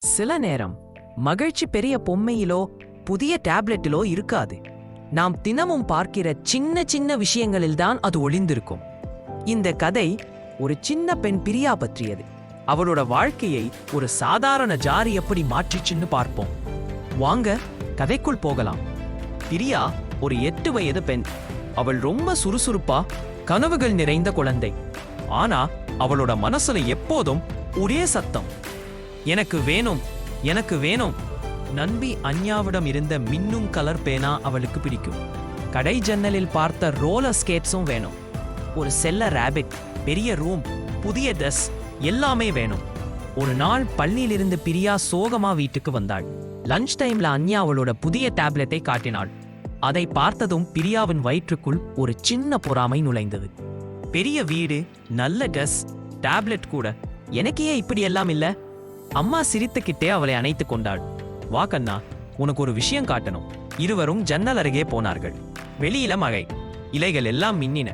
சில நேரம் மகிழ்ச்சி பெரிய பொம்மையிலோ புதிய டேப்லெட்டிலோ இருக்காது. நாம் தினமும் பார்க்கிற சின்ன சின்ன விஷயங்களில்தான் அது ஒளிந்திருக்கும். இந்த கதை ஒரு சின்ன பெண் பிரியா பற்றியது. அவளோட வாழ்க்கையை ஒரு சாதாரண ஜாரி எப்படி மாற்றிச்சுன்னு பார்ப்போம். வாங்க கதைக்குள் போகலாம். பிரியா ஒரு எட்டு வயது பெண். அவள் ரொம்ப சுறுசுறுப்பா கனவுகள் நிறைந்த குழந்தை. ஆனா அவளோட மனசுல எப்போதும் ஒரே சத்தம். எனக்கு வேணும் எனக்கு வேணும். நண்பி அன்யாவிடம் இருந்த மின்னும் கலர் பேனா அவளுக்கு பிடிக்கும். கடை ஜன்னலில் பார்த்த ரோலர் ஸ்கேட்ஸும் வேணும். ஒரு செல்ல ரேபிட் பெரிய ரூம் புதிய ட்ரெஸ் எல்லாமே வேணும். ஒரு நாள் பள்ளியிலிருந்து பிரியா சோகமா வீட்டுக்கு வந்தாள். லஞ்ச் டைம்ல அன்யா அவளோட புதிய டேப்லெட்டை காட்டினாள். அதை பார்த்ததும் பிரியாவின் வயிற்றுக்குள் ஒரு சின்ன பொறாமை நுழைந்தது. பெரிய வீடு நல்ல ட்ரெஸ் டேப்லெட் கூட. எனக்கே இப்படி எல்லாம் இல்ல. அம்மா சிரித்துக்கிட்டே அவளை அணைத்துக் கொண்டாள். வா கண்ணா உனக்கு ஒரு விஷயம் காட்டணும். இருவரும் ஜன்னல் அருகே போனார்கள். வெளியில மழை. இலைகள் எல்லாம் மின்னின.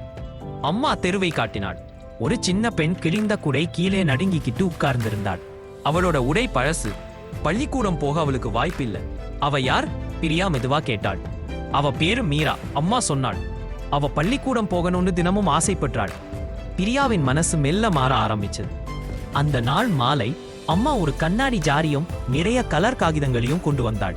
அம்மா தெருவை காட்டினாள். ஒரு சின்ன பெண் கிழிந்த குடை கீழே நடுங்கிக்கிட்டு உட்கார்ந்திருந்தாள். அவளோட உடை பழசு. பள்ளிக்கூடம் போக அவளுக்கு வாய்ப்பில்லை. அவ யார்? பிரியா மெதுவா கேட்டாள். அவ பேரு மீரா அம்மா சொன்னாள். அவ பள்ளிக்கூடம் போகணும்னு தினமும் ஆசைப்பட்டாள் பிரியாவின் மனசு மெல்ல மாற ஆரம்பிச்சது. அந்த நாள் மாலை அம்மா ஒரு கண்ணாடி ஜாரியும் நிறைய கலர் காகிதங்களையும் கொண்டு வந்தாள்.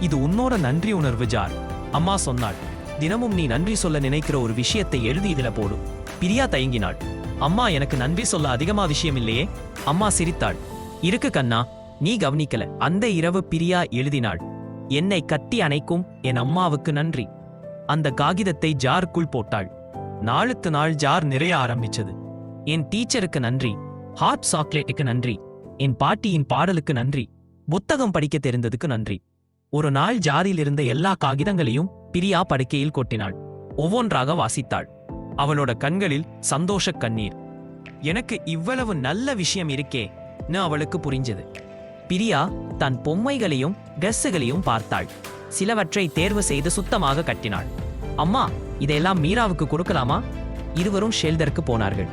இது உன்னோட நன்றி உணர்வு ஜார் அம்மா சொன்னாள். தினமும் நீ நன்றி சொல்ல நினைக்கிற ஒரு விஷயத்தை எழுதி இதுல போடும் பிரியா தயங்கினாள். அம்மா எனக்கு நன்றி சொல்ல அதிகமா விஷயம் இல்லையே அம்மா சிரித்தாள். இருக்கு கண்ணா நீ கவனிக்கல அந்த இரவு பிரியா எழுதினாள். என்னை கட்டி அணைக்கும் என் அம்மாவுக்கு நன்றி. அந்த காகிதத்தை ஜாருக்குள் போட்டாள். நாளுக்கு நாள் ஜார் நிறைய ஆரம்பிச்சது. என் டீச்சருக்கு நன்றி ஹாட் சாக்லேட்டுக்கு நன்றி என் பாட்டியின் பாடலுக்கு நன்றி. புத்தகம் படிக்க தெரிந்ததுக்கு நன்றி. ஒரு நாள் ஜாரில் இருந்த எல்லா காகிதங்களையும் பிரியா படுக்கையில் கொட்டினாள். ஒவ்வொன்றாக வாசித்தாள். அவளோட கண்களில் சந்தோஷக் கண்ணீர். எனக்கு இவ்வளவு நல்ல விஷயம் இருக்கே அவளுக்கு புரிஞ்சது. பிரியா தன் பொம்மைகளையும் டிரெஸ்ஸுகளையும் பார்த்தாள். சிலவற்றை தேர்வு செய்து சுத்தமாக கட்டினாள். அம்மா இதையெல்லாம் மீராவுக்கு கொடுக்கலாமா? இருவரும் ஷெல்டருக்கு போனார்கள்.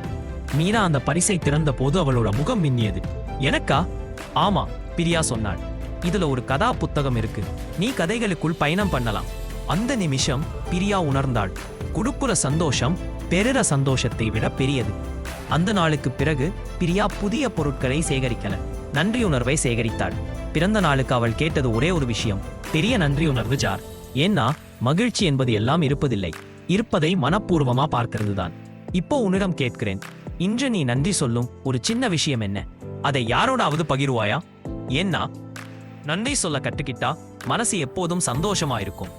மீரா அந்த பரிசை திறந்த போது அவளோட முகம் மின்னியது. எனக்கா? ஆமா பிரியா சொன்னாள். இதுல ஒரு கதா புத்தகம் இருக்கு. நீ கதைகளுக்குள் பயணம் பண்ணலாம். அந்த நிமிஷம் பிரியா உணர்ந்தாள். குடுக்குற சந்தோஷம் பெருற சந்தோஷத்தை விட பெரியது. அந்த நாளுக்கு பிறகு பிரியா புதிய பொருட்களை சேகரிக்கல. நன்றியுணர்வை சேகரித்தாள். பிறந்த நாளுக்கு அவள் கேட்டது ஒரே ஒரு விஷயம். பெரிய நன்றியுணர்வு ஜார். ஏன்னா மகிழ்ச்சி என்பது எல்லாம் இருப்பதில்லை. இருப்பதை மனப்பூர்வமா பார்க்கிறது தான் இப்போ உன்னிடம் கேட்கிறேன். இன்று நீ நன்றி சொல்லும் ஒரு சின்ன விஷயம் என்ன? அதை யாரோடாவது பகிர்வாயா? ஏன்னா நன்றி சொல்ல கற்றுக்கிட்டா மனசு எப்போதும் சந்தோஷமா இருக்கும்